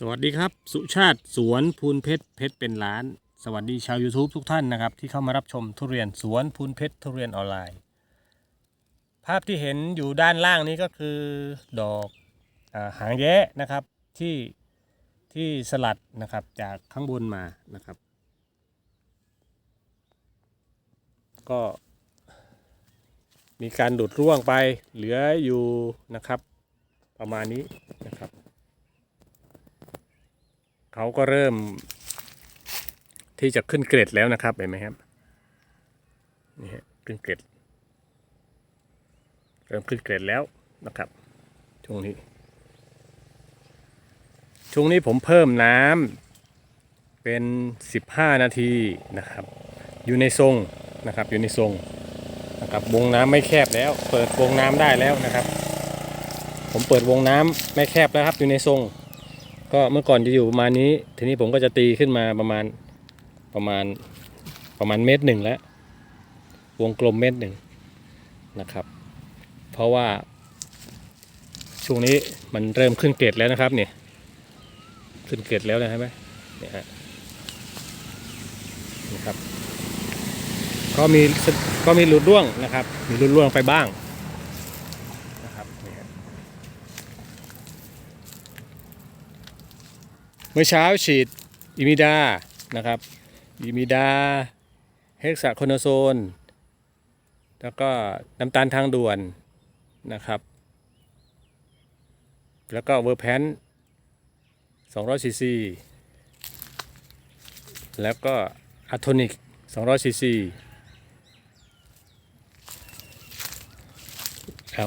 สวัสดีครับ สุชาติสวนพูนเพชรเพชรเป็นล้าน สวัสดีชาว YouTube ทุกท่านนะครับ ที่เข้ามารับชมทุเรียนสวนพูนเพชรทุเรียนออนไลน์ ภาพที่เห็นอยู่ด้านล่างนี้ก็คือดอกอหางแย้นะครับที่ที่สลัดนะครับจากข้างบนมานะครับ ก็มีการดูดร่วงไปเหลืออยู่นะครับ ประมาณนี้นะครับ เขาก็เริ่ม ที่จะขึ้นเกรดแล้วนะครับเห็นไหมครับนี่ฮะขึ้นเกรดเริ่มขึ้นเกรดแล้วนะครับช่วงนี้ช่วงนี้ผมเพิ่มน้ำเป็น 15 นาทีนะครับ อยู่ในทรงนะครับอยู่ในทรงนะครับวงน้ำไม่แคบแล้ว เปิดวงน้ำได้แล้วนะครับ ผมเปิดวงน้ำไม่แคบแล้วครับอยู่ในทรง ก็เมื่อก่อนจะอยู่ประมาณนี้ ทีนี้ผมก็จะตีขึ้นมาประมาณประมาณประมาณเมตรหนึ่งแล้ววงกลมเมตรหนึ่งนะครับ เพราะว่าช่วงนี้มันเริ่มขึ้นเกรดแล้วนะครับเนี่ยขึ้นเกรดแล้วนะใช่ไหมเนี่ยฮะนะครับ ก็มีก็มีหลุดร่วงนะครับ มีหลุดร่วงไปบ้างนะครับนี่ฮะ เมื่อเช้าฉีดอิมิดานะครับอิมิดาเฮกซาโคโนโซน แล้วก็น้ำตาลทางด่วนนะครับ แล้วก็เวอร์แพน200ซีซีแล้วก็อะโทนิก200ซีซี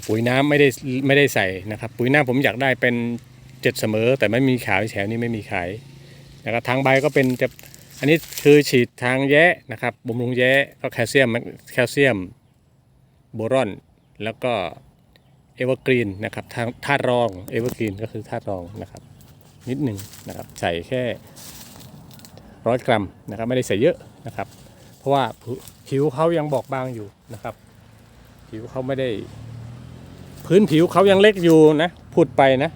ปุ๋ยน้ำไม่ได้ไม่ได้ใส่นะครับ ปุ๋ยน้ำผมอยากได้เป็น เจ็ดเสมอ แต่ไม่มีขายแถวนี้ไม่มีขายนะครับทางใบก็เป็นจะอันนี้คือฉีดทางแย้นะครับบำรุงแย้ก็แคลเซียมแคลเซียมโบรอน แล้วก็เอเวอร์กรีนนะครับทางธาตุรองเอเวอร์กรีนก็คือธาตุรองนะครับ นิดหนึ่งนะครับใส่แค่ร้อยกรัมนะครับไม่ได้ใส่เยอะนะครับ เพราะว่าผิวเขายังบอกบางอยู่นะครับ ผิวเขาไม่ได้ พื้นผิวเขายังเล็กอยู่นะพูดไปนะ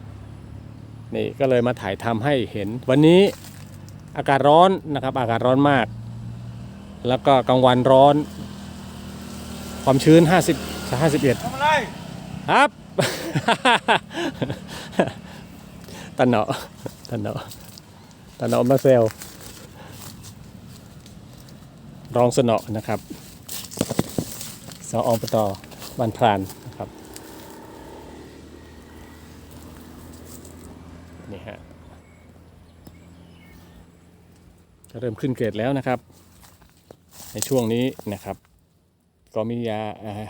นี่ก็เลยมาถ่ายทำให้เห็น วันนี้อากาศร้อนนะครับ อากาศร้อนมาก แล้วก็กลางวันร้อน ความชื้น 50 51ทำอะไรครับ ตันเนาะตันเนาะตันเนาะมาเซลรองสนอนะครับสออปตบันพรานฮะจะ เริ่มขึ้นเกรดแล้วนะครับ ในช่วงนี้นะครับ ก็มียา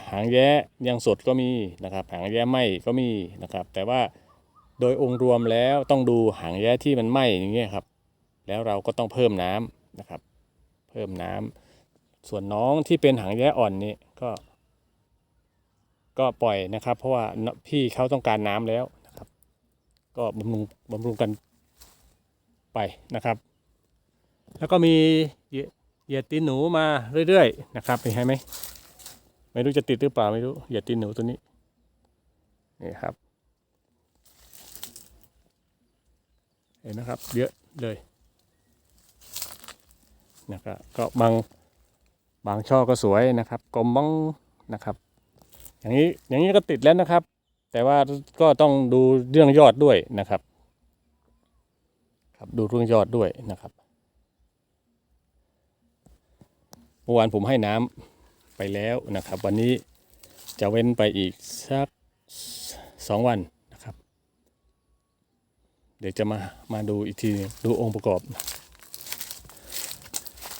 หางแย้ยังสดก็มีนะครับ หางแย้ไหมก็มีนะครับ แต่ว่าโดยองค์รวมแล้วต้องดูหางแย้ที่มันไหมอย่างเงี้ยครับ แล้วเราก็ต้องเพิ่มน้ำนะครับ เพิ่มน้ำส่วนน้องที่เป็นหางแย้อ่อนนี่ก็ ก็ปล่อยนะครับ เพราะว่าพี่เขาต้องการน้ำแล้วนะครับ ก็บำรุงบำรุงกันไปนะครับ แล้วก็มีเหยียดตีนหนูมาเรื่อยๆนะครับเห็นไหมไม่รู้จะติดหรือเปล่าไม่รู้เหยียดตีนหนูตัวนี้นี่ครับเห็นนะครับ เยอะเลยนะครับก็บางบางช่อก็สวยนะครับกลมบ้างนะครับ อย่างนี้อย่างนี้ก็ติดแล้วนะครับ แต่ว่าก็ต้องดูเรื่องยอดด้วยนะครับ ครับดูเรื่องยอดด้วยนะครับ เมื่อวานผมให้น้ำไปแล้วนะครับ วันนี้จะเว้นไปอีกสักสองวันนะครับ เดี๋ยวจะมามาดูอีกทีดูองค์ประกอบ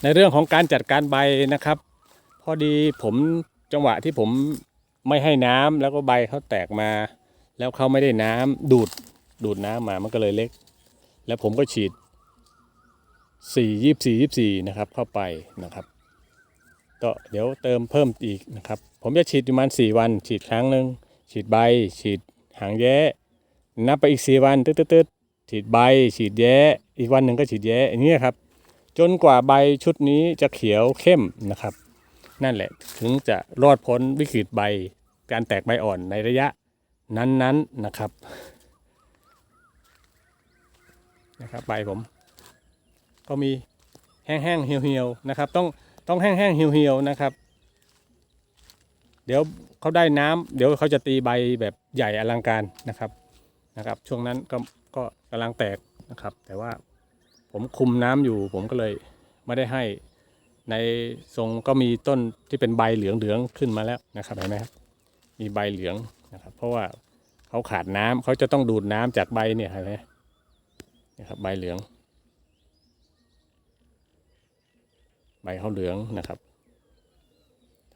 ในเรื่องของการจัดการใบนะครับ พอดีผมจังหวะที่ผมไม่ให้น้ำแล้วก็ใบเขาแตกมา แล้วเขาไม่ได้น้ำดูดดูดน้ำมามันก็เลยเล็ก แล้วผมก็ฉีด4 24 24นะครับเข้าไปนะครับ ก็เดี๋ยวเติมเพิ่มอีกนะครับ ผมจะฉีดประมาณ 4 วัน ฉีดครั้งหนึ่งฉีดใบ ฉีดหางแย้นับไปอีก 4 วันตึ๊ดๆฉีดใบ ฉีดแย้อีกวันหนึ่งก็ฉีดแย้อย่างนี้ครับ จนกว่าใบชุดนี้จะเขียวเข้มนะครับ นั่นแหละถึงจะรอดพ้นวิกฤตใบ การแตกใบอ่อนในระยะนั้นๆนะครับนะครับใบผม ก็มีแห้งๆเหี่ยวๆนะครับ ต้อง ต้องแห้งๆเหี่ยวๆนะครับ เดี๋ยวเขาได้น้ำเดี๋ยวเขาจะตีใบแบบใหญ่อลังการนะครับนะครับ ช่วงนั้นก็ก็กำลังแตกนะครับ แต่ว่าผมคุมน้ำอยู่ ผมก็เลยไม่ได้ให้ในทรงก็มีต้นที่เป็นใบเหลืองๆขึ้นมาแล้วนะครับเห็นไหมครับมีใบเหลืองนะครับ เพราะว่าเขาขาดน้ำเขาจะต้องดูดน้ำจากใบเนี่ยเห็นไหมนะครับใบเหลือง ใบเขาเหลืองนะครับ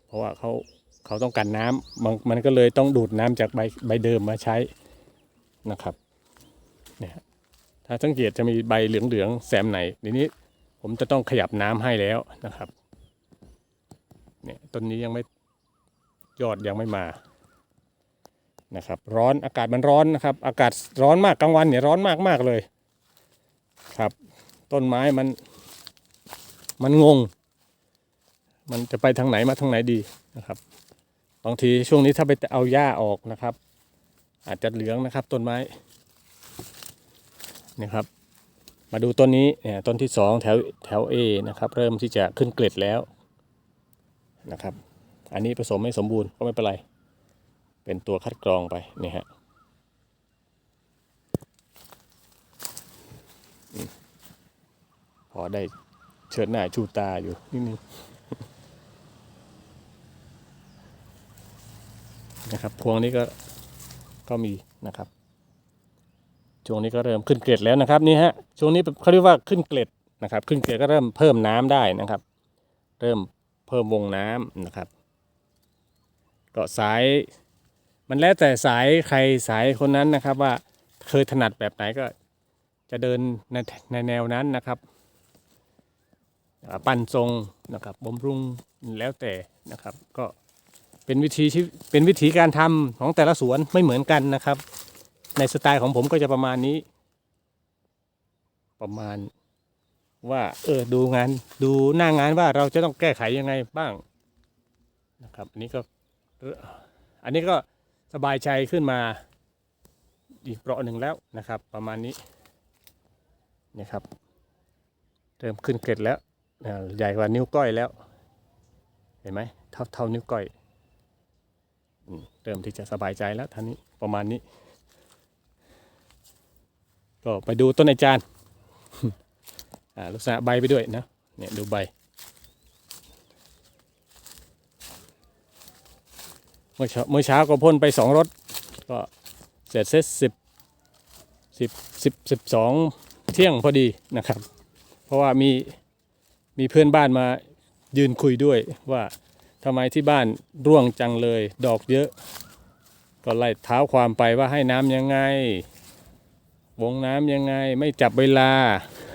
เพราะว่าเขาเขาต้องการน้ำมันมันก็เลยต้องดูดน้ำจากใบใบเดิมมาใช้นะครับเนี่ยถ้าสังเกตจะมีใบเหลืองๆแซมไหนทีนี้ผมจะต้องขยับน้ำให้แล้วนะครับเนี่ยต้นนี้ยังไม่ยอดยังไม่มานะครับร้อนอากาศมันร้อนนะครับ อากาศร้อนมากกลางวันเนี่ยร้อนมากมากเลยครับ ต้นไม้มันมันงง มันจะไปทางไหนมาทางไหนดีนะครับบางทีช่วงนี้ถ้าไปเอาหญ้าออกนะครับ อาจจะเหลืองนะครับต้นไม้นี่ครับ มาดูต้นนี้เนี่ยต้นที่สองแถวแถว A นะครับ เริ่มที่จะขึ้นเกล็ดแล้วนะครับ อันนี้ผสมไม่สมบูรณ์ก็ไม่เป็นไร เป็นตัวคัดกรองไปนี่ฮะพอได้เชิดหน้าชูตาอยู่นิดนึง นะครับ พวงนี้ก็ก็มีนะครับช่วงนี้ก็เริ่มขึ้นเกล็ดแล้วนะครับนี่ฮะช่วงนี้เขาเรียกว่าขึ้นเกล็ดนะครับ ขึ้นเกล็ดก็เริ่มเพิ่มน้ำได้นะครับ เริ่มเพิ่มวงน้ำนะครับ ก็สาย มันแล้วแต่สายใครสายคนนั้นนะครับ ว่าเคยถนัดแบบไหนก็จะเดินในในแนวนั้นนะครับปั้นทรงนะครับบำรุงแล้วแต่นะครับ ก็ เป็นวิธีชีวิตเป็นวิธีการทำของแต่ละสวนไม่เหมือนกันนะครับ ในสไตล์ของผมก็จะประมาณนี้ ประมาณว่าเออดูงานดูหน้างานว่าเราจะต้องแก้ไขยังไงบ้างนะครับอันนี้ก็อันนี้ก็สบายใจขึ้นมาอีกเปราะหนึ่งแล้วนะครับ ประมาณนี้นี่ครับ เริ่มขึ้นเกล็ดแล้วใหญ่กว่านิ้วก้อยแล้ว เห็นไหมเท่าเท่านิ้วก้อย เริ่มที่จะสบายใจแล้วท่านนี้ประมาณนี้ ก็ไปดูต้นไอจานอ่าลักษณะใบไปด้วยนะเนี่ยดูใบเมื่อเช้าเมื่อเช้าก็พ่นไปสองรถ ก็เสร็จเสร็จสิบสิบสิบสิบสองเที่ยงพอดีนะครับ เพราะว่ามีมีเพื่อนบ้านมายืนคุยด้วยว่า ทำไมที่บ้านร่วงจังเลย ดอกเยอะ ก็ไล่เท้าความไปว่าให้น้ำยังไง วงน้ำยังไง ไม่จับเวลา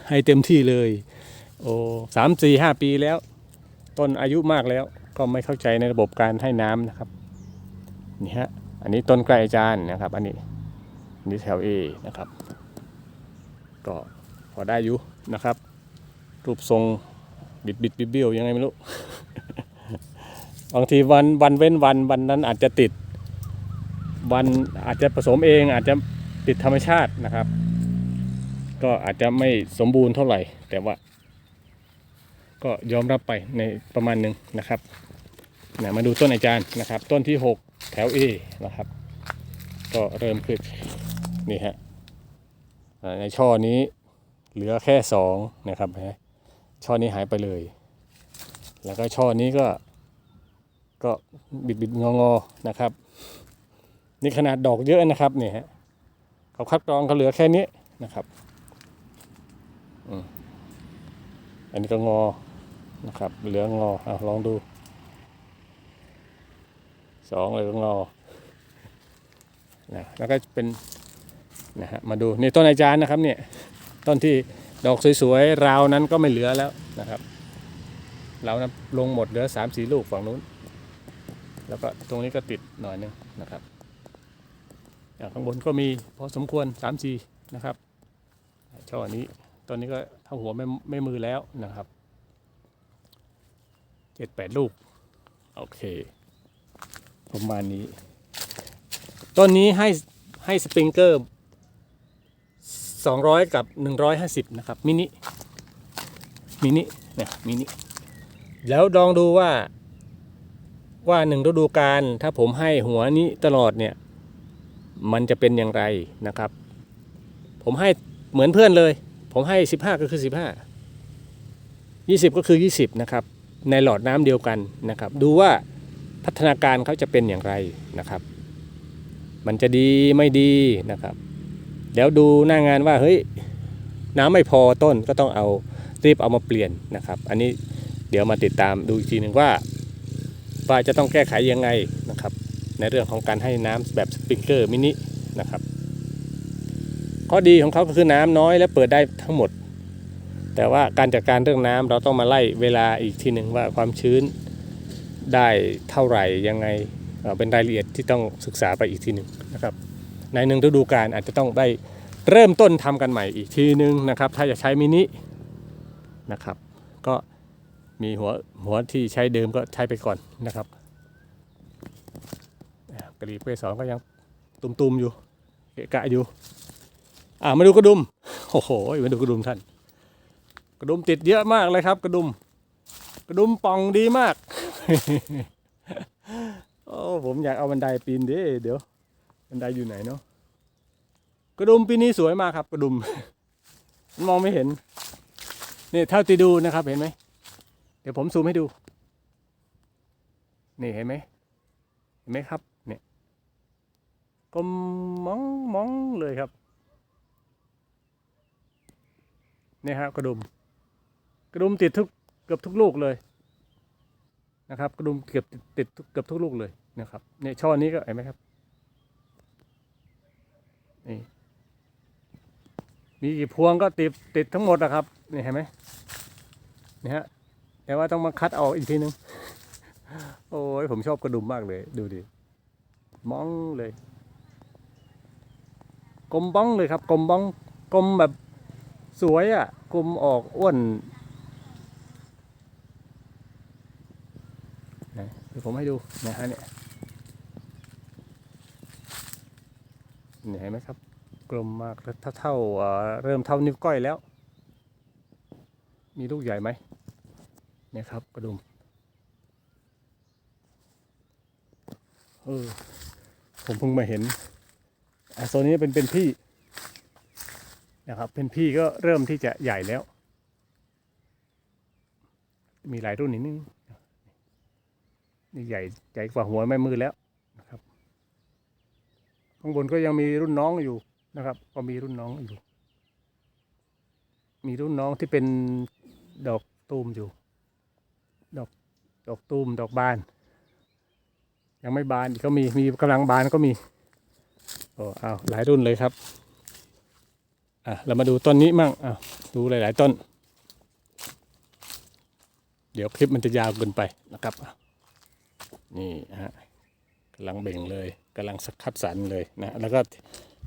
ให้เต็มที่เลย โอ้สามสี่ห้าปีแล้ว ต้นอายุมากแล้ว ก็ไม่เข้าใจในระบบการให้น้ำนะครับ นี่ฮะ อันนี้ต้นไกลจานนะครับ อันนี้อันนี้แถว A นะครับ ก็พอได้อยู่นะครับ รูปทรงบิดบิดบิดเบี้ยวยังไงไม่รู้ บางทีวันวันเว้นวันวันนั้นอาจจะติด วันอาจจะผสมเองอาจจะติดธรรมชาตินะครับ ก็อาจจะไม่สมบูรณ์เท่าไหร่ แต่ว่า ก็ยอมรับไปในประมาณหนึ่งนะครับนะมาดูต้นอาจารย์นะครับ ต้นที่ 6 แถว A นะครับ ก็เริ่มขึ้นนี่ฮะในช่อนี้เหลือแค่สองนะครับเห็นไหมช่อนี้หายไปเลย แล้วก็ช่อนี้ก็ ก็บิดบิดงองอนะครับ นี่ขนาดดอกเยอะนะครับเนี่ยฮะเขาคัดกรองเขาเหลือแค่นี้นะครับอันนี้ก็งอนะครับ เหลืองออะลองดูสองเลยก็งอนะแล้วก็เป็นนะฮะมาดูนี่ต้นอาจารย์นะครับเนี่ยต้นที่ดอกสวยๆราวนั้นก็ไม่เหลือแล้วนะครับเรานะลงหมดเหลือสามสี่ลูกฝั่งนู้น แล้วก็ตรงนี้ก็ติดหน่อยนึงนะครับอ่าข้างบนก็มีพอสมควร3ามสี่นะครับช่อนี้ตอนนี้ก็เท่าหัวไม่ไม่มือแล้วนะครับเจ็ดแปดลูก โอเคประมาณนี้ ต้นนี้ให้ให้สปริงเกอร์200กับ150นะครับมินิมินิเนี่ยมินิแล้วลองดูว่า ว่าหนึ่งฤดูกาลถ้าผมให้หัวนี้ตลอดเนี่ยมันจะเป็นอย่างไรนะครับ ผมให้เหมือนเพื่อนเลย ผมให้ 15 ก็คือ 15 20 ก็คือ 20 นะครับ ในหลอดน้ำเดียวกันนะครับ ดูว่าพัฒนาการเขาจะเป็นอย่างไรนะครับ มันจะดีไม่ดีนะครับแล้วดูหน้างานว่าเฮ้ยน้ำไม่พอต้นก็ต้องเอารีบเอามาเปลี่ยนนะครับ อันนี้เดี๋ยวมาติดตามดูอีกทีหนึ่งว่า ว่าจะต้องแก้ไขยังไงนะครับ ในเรื่องของการให้น้ำแบบสปริงเกอร์มินินะครับ ข้อดีของเขาก็คือน้ำน้อยและเปิดได้ทั้งหมด แต่ว่าการจัดการเรื่องน้ำเราต้องมาไล่เวลาอีกทีหนึ่งว่าความชื้นได้เท่าไหร่ยังไงเป็นรายละเอียดที่ต้องศึกษาไปอีกทีหนึ่งนะครับในหนึ่งฤดูกาลอาจจะต้องได้เริ่มต้นทำกันใหม่อีกทีนึงนะครับ ถ้าจะใช้มินินะครับ ก็ มีหัวหัวที่ใช้เดิมก็ใช้ไปก่อนนะครับกระดีเปสองก็ยังตุ่มๆอยู่เกะกะอยู่อ่ามาดูกระดุมโอ้โหมาดูกระดุมท่าน กระดุมติดเยอะมากเลยครับ กระดุม กระดุมป่องดีมากโอ้ผมอยากเอาบันไดปีนดิเดี๋ยว บันไดอยู่ไหนเนาะกระดุมปีนี้สวยมากครับ กระดุมมันมองไม่เห็นนี่เท่าที่ดูนะครับเห็นไหม เดี๋ยวผมซูมให้ดู นี่เห็นไหมเห็นไหมครับ เนี่ยกลมมองมองเลยครับนี่ฮะกระดุม กระดุมติดทุกเกือบทุกลูกเลยนะครับ กระดุมเกือบติดเกือบทุกลูกเลยนะครับ เนี่ยช่อนี้ก็เห็นไหมครับ นี่มีกี่พวงก็ติดติดทั้งหมดนะครับ นี่เห็นไหมนี่ฮะ แต่ว่าต้องมาคัดเอาอีกทีนึง โอ้ยผมชอบกระดุมมากเลย ดูดิมองเลยกลมบ้องเลยครับกลมบ้องกลมแบบสวยอะ่ะกลมออกอ้วนนะเดี๋ยวผมให้ดูนะฮะเนี่ยเห็นไหมครับ กลมมากเท่าเอ่อเริ่มเท่านิ้วก้อยแล้ว มีลูกใหญ่ไหม นี่ยครับกระดุมเออผมเพิ่งมาเห็นโซนนี้เป็นเป็นพี่นะครับ เป็นพี่ก็เริ่มที่จะใหญ่แล้ว มีหลายรุ่นนิดนึงนี่ใหญ่ใหญ่กว่าหัวแม่มือแล้วนะครับข้างบนก็ยังมีรุ่นน้องอยู่นะครับ ก็มีรุ่นน้องอยู่ มีรุ่นน้องที่เป็นดอกตูมอยู่ ดอกดอกตูมดอกบาน ยังไม่บานอีกก็มีมีกำลังบานก็มีโอ้เอาหลายรุ่นเลยครับอะเรามาดูต้นนี้มั่งอะดูหลาย ๆ ต้น เดี๋ยวคลิปมันจะยาวเกินไปนะครับอะนี่ฮะกำลังเบ่งเลยกำลังสักคัดสรรเลยนะแล้วก็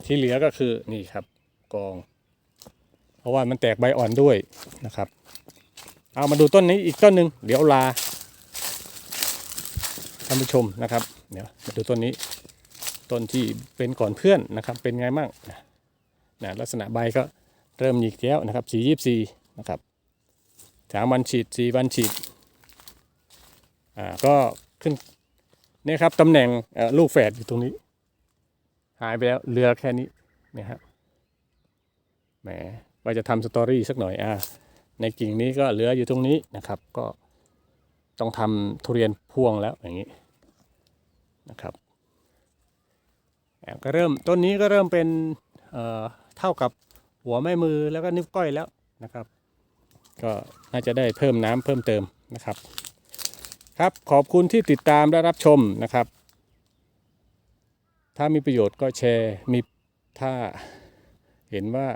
ที่เหลือก็คือนี่ครับกอง เพราะว่ามันแตกใบอ่อนด้วยนะครับ เอามาดูต้นนี้อีกต้นหนึ่งเดี๋ยวลาท่านผู้ชมนะครับเดี๋ยวมาดูต้นนี้ต้นที่เป็นก่อนเพื่อนนะครับเป็นไงมั่งนะนะลักษณะใบก็เริ่มหยิกแล้วนะครับสียี่สี่นะครับสามวันฉีดสี่วันฉีดอ่าก็ขึ้นนี่ครับตำแหน่งลูกแฝดอยู่ตรงนี้ หายไปแล้วเหลือแค่นี้เนี่ยครับแหมว่าจะทำสตอรี่สักหน่อยอ่า ในกิ่งนี้ก็เหลืออยู่ตรงนี้นะครับ ก็ต้องทำทุเรียนพ่วงแล้วอย่างนี้นะครับอ่าก็เริ่มต้นนี้ก็เริ่มเป็นเอ่อเท่ากับหัวแม่มือแล้วก็นิ้วก้อยแล้วนะครับ ก็น่าจะได้เพิ่มน้ำเพิ่มเติมนะครับ ครับขอบคุณที่ติดตามและรับชมนะครับ ถ้ามีประโยชน์ก็แชร์มีถ้าเห็นว่า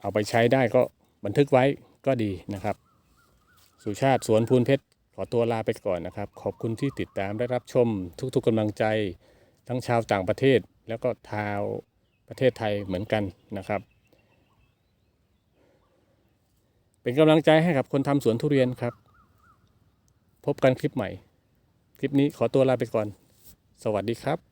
เอาไปใช้ได้ก็ บันทึกไว้ก็ดีนะครับ สุชาติสวนพูนเพชร ขอตัวลาไปก่อนนะครับ ขอบคุณที่ติดตามและรับชมทุกๆกำลังใจ ทั้งชาวต่างประเทศแล้วก็ชาวประเทศไทยเหมือนกันนะครับ เป็นกำลังใจให้กับคนทำสวนทุเรียนครับ พบกันคลิปใหม่ คลิปนี้ขอตัวลาไปก่อน สวัสดีครับ